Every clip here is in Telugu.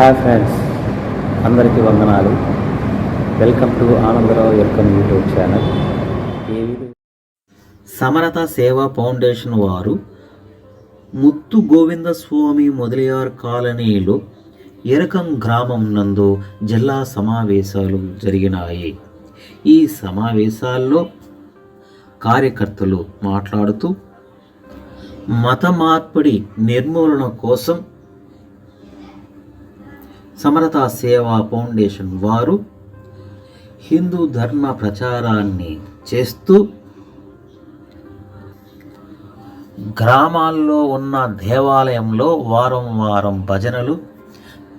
హాయ్ ఫ్రెండ్స్ అందరికీ వందనాలు. Welcome to Anandarao welcome YouTube channel Samarata Seva foundation వారు ముత్తు గోవింద స్వామి మొదలయార్ కాలనీలో ఎరకం గ్రామం నందు జిల్లా సమావేశాలు జరిగినాయి. ఈ సమావేశాల్లో కార్యకర్తలు మాట్లాడుతూ మత మార్పిడి నిర్మూలన కోసం సమరత సేవా ఫౌండేషన్ వారు హిందూ ధర్మ ప్రచారాన్ని చేస్తూ గ్రామాల్లో ఉన్న దేవాలయంలో వారం వారం భజనలు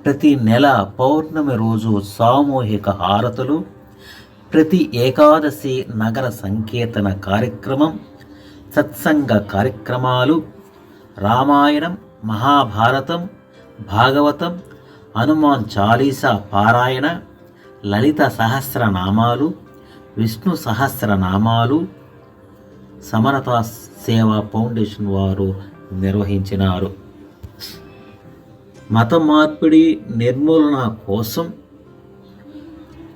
ప్రతి నెల పౌర్ణమి రోజు సామూహిక హారతులు ప్రతి ఏకాదశి నగర సంకీర్తన కార్యక్రమం సత్సంగ కార్యక్రమాలు రామాయణం మహాభారతం భాగవతం హనుమాన్ చాలీసా పారాయణ లలిత సహస్రనామాలు విష్ణు సహస్రనామాలు సమరతా సేవా ఫౌండేషన్ వారు నిర్వహించినారు. మత మార్పిడి నిర్మూలన కోసం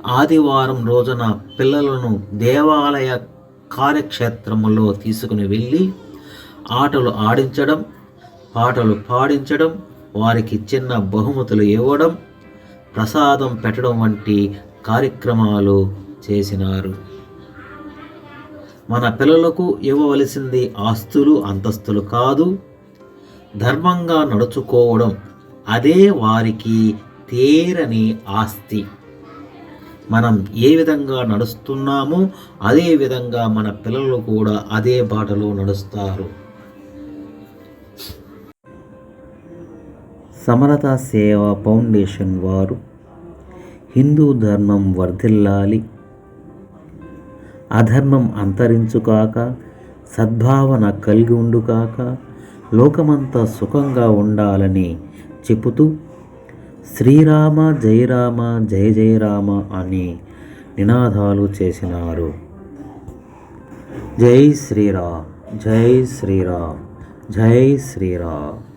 ఆదివారం రోజున పిల్లలను దేవాలయ కార్యక్షేత్రములో తీసుకుని వెళ్ళి ఆటలు ఆడించడం పాటలు పాడించడం వారికి చిన్న బహుమతులు ఇవ్వడం ప్రసాదం పెట్టడం వంటి కార్యక్రమాలు చేసినారు. మన పిల్లలకు ఇవ్వవలసింది ఆస్తులు అంతస్తులు కాదు ధర్మంగా నడుచుకోవడం అదే వారికి తేరని ఆస్తి. మనం ఏ విధంగా నడుస్తున్నామో అదే విధంగా మన పిల్లలు కూడా అదే బాటలో నడుస్తారు. సమరత సేవ ఫౌండేషన్ వారు. హిందూ ధర్మం వర్ధిల్లాలి. అధర్మం అంతరించుకాక సద్భావన కలిగి ఉండుకాక లోకమంతా సుఖంగా ఉండాలని చెబుతూ శ్రీరామ జయరామ జయ జయరామ అని నినాదాలు చేసినారు. జై శ్రీరామ్ జై శ్రీరామ్ జై శ్రీరామ్.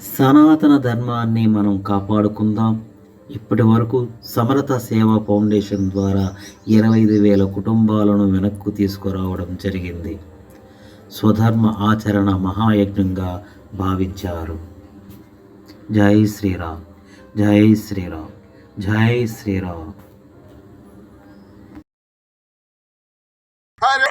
సనాతన ధర్మాన్ని మనం కాపాడుకుందాం. ఇప్పటి వరకు సమరత సేవా ఫౌండేషన్ ద్వారా ఇరవై ఐదు వేల కుటుంబాలను వెనక్కు తీసుకురావడం జరిగింది. స్వధర్మ ఆచరణ మహాయజ్ఞంగా భావించారు. జై శ్రీరామ్ జై శ్రీరామ్ జై శ్రీరామ్. హరే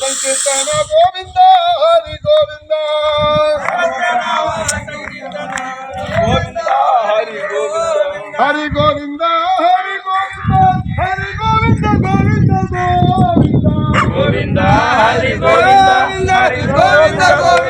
సంకీర్తన గోవింద హరి గోవింద గోవింద హరి గోవింద. హరి గోవింద హరి గోవింద హరి గోవింద గోవింద గోవింద. గోవింద హరి గోవింద హరి గోవింద గోవింద గోవింద.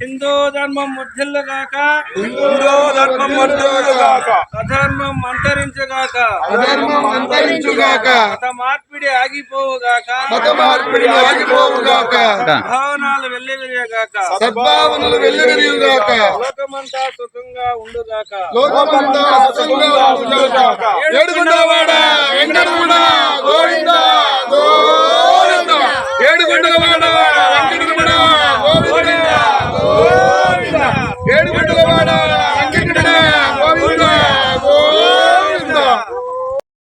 హిందూ ధర్మం ముద్దిల్లుగాక హిందూ ధర్మం వర్ధిల్లుగాక అధర్మం అంతరించుగాక అధర్మం అంతరించుగాక మత మార్పిడి ఆగిపోవుగాక మత మార్పిడి ఆగిపోవుగాక భావనాలు వెళ్ళివిరియగాక సద్భావనలు వెల్లువిరియుగాక లోకమంతా సుఖంగా ఉండుగాక లోకమంతా సుఖంగా ఉండుగాక ఏడుగుండవాడా వెంకటరమణ